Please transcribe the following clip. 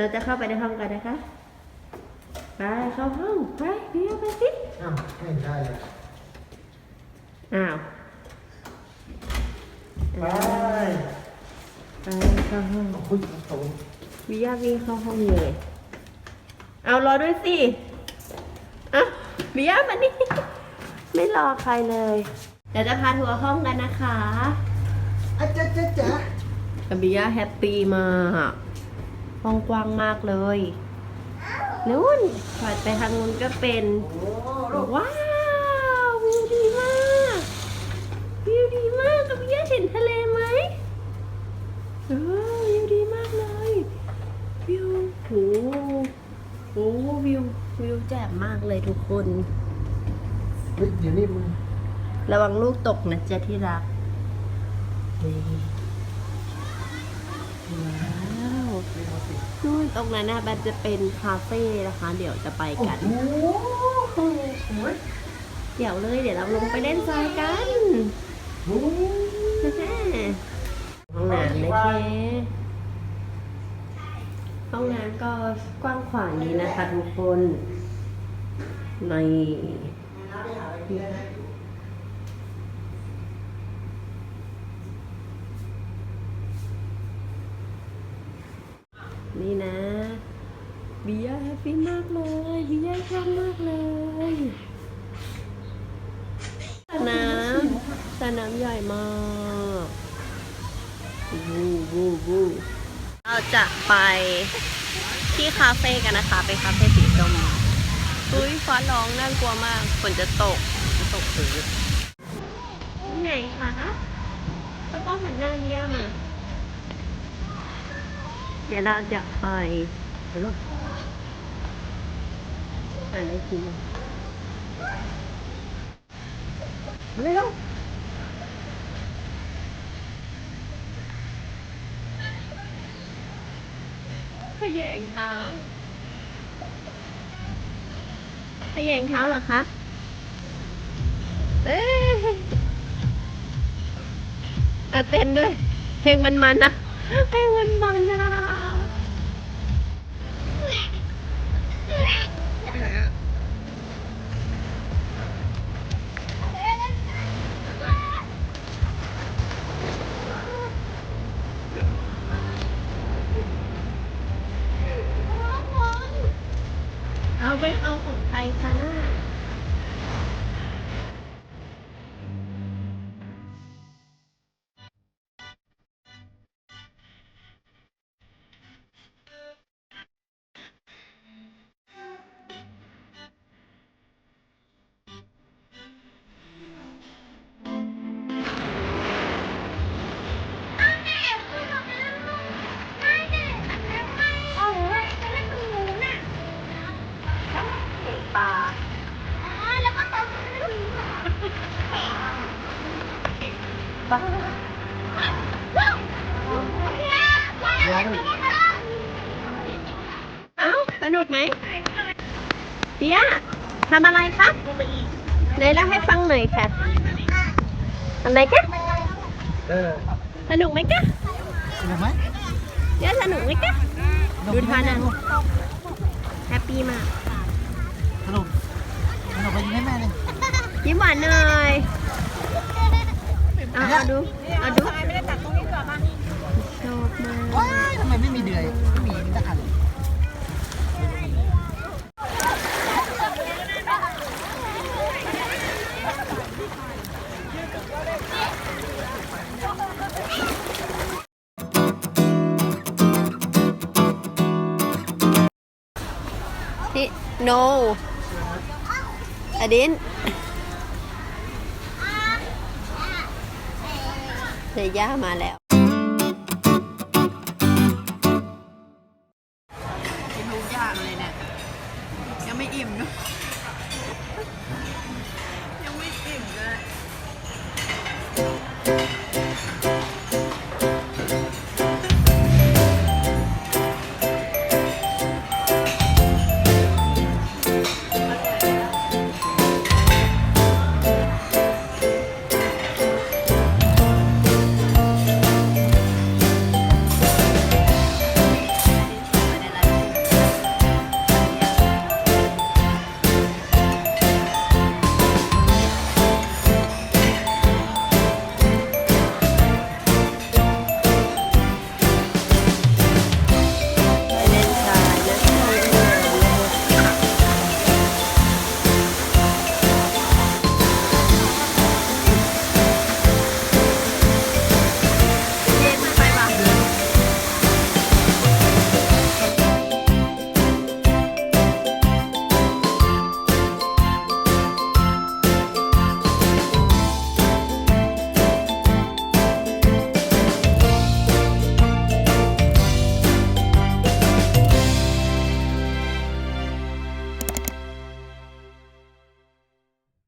เราจะเข้าไปในห้องกันนะคะ ไปเข้าห้อง ไปเดี๋ยวไปสิอ้าวไม่เห็นได้เลยอ้าวไปไปเข้าห้องคุยตรงวิยาวิ่งเข้าห้องเลยเอารอด้วยสิอะวิยามานี่ไม่รอใครเลย เดี๋ยวจะพาทัวร์ห้องกันนะคะอาจ๊ะจ๊ะจ๊ะกับบิยาแฮปปี้มาก ห้องกว้างมากเลยนู้นถัดไปทางนู้นก็เป็นโอ้ลูกว้าววิวดีมากวิวดีมากกับบิยาเห็นทะเลไหมเออวิวดีมากเลยวิวโหโหวิววิวแจ่มมากเลยทุกคนเฮ้ยเดี๋ยวนี้มึงระวังลูกตกนะจ๊ะที่รักว้าว นู่นตรงนั้นนะมันจะเป็นคาเฟ่นะคะ เดี๋ยวจะไปโอ้กันโหสวยเดี๋ยวเลยเดี๋ยวเราลงไปเล่นทรายกันโอ้โหห้องน้ำนะคะห้องน้ำก็กว้างขวางดีนะคะทุกคนในนี่นะ บียาแฮปปี้มากเลยบียาชอบมากเลยสนามสนามใหญ่มากวูวูวูเราจะไปที่คาเฟ่กันนะคะเป็นคาเฟ่สีส้มอุ้ยฟ้าร้องน่ากลัวมากฝนจะตกจะตกพื้นไหนคะแล้วก็หันหน้าเยี่ยมาเดี๋ยวเราจะไปไปลูก อ่านได้ทีเลยลูกขยงเท้าขยงเท้าเหรอคะเอ้ยอะเต้นด้วย เพลงมันมันๆนะเพลงมันมันๆนะ เอาไปเอาของใครคะ ปลาร้องเลยเอ้าสนุกไหมเดียทำอะไรคะไหนเล่าให้ฟังหน่อยค่ะอะไรคะเออสนุกไหมคะสนุกไหมเดียสนุกไหมคะดูท่านั่งแฮปปี้มากสนุกสนุกไปยิงให้แม่เลยยิ้มหวานหน่อย เอาเอาดูเอาดูไม่ได้ตัดตรงนี้ก่อนมาชอบมากว้ายทำไมไม่มีเดือยไม่มีสักอันนี่ no อดิน ย่ามาแล้ว กินทุกอย่างเลยเนี่ย ยังไม่อิ่มเนอะ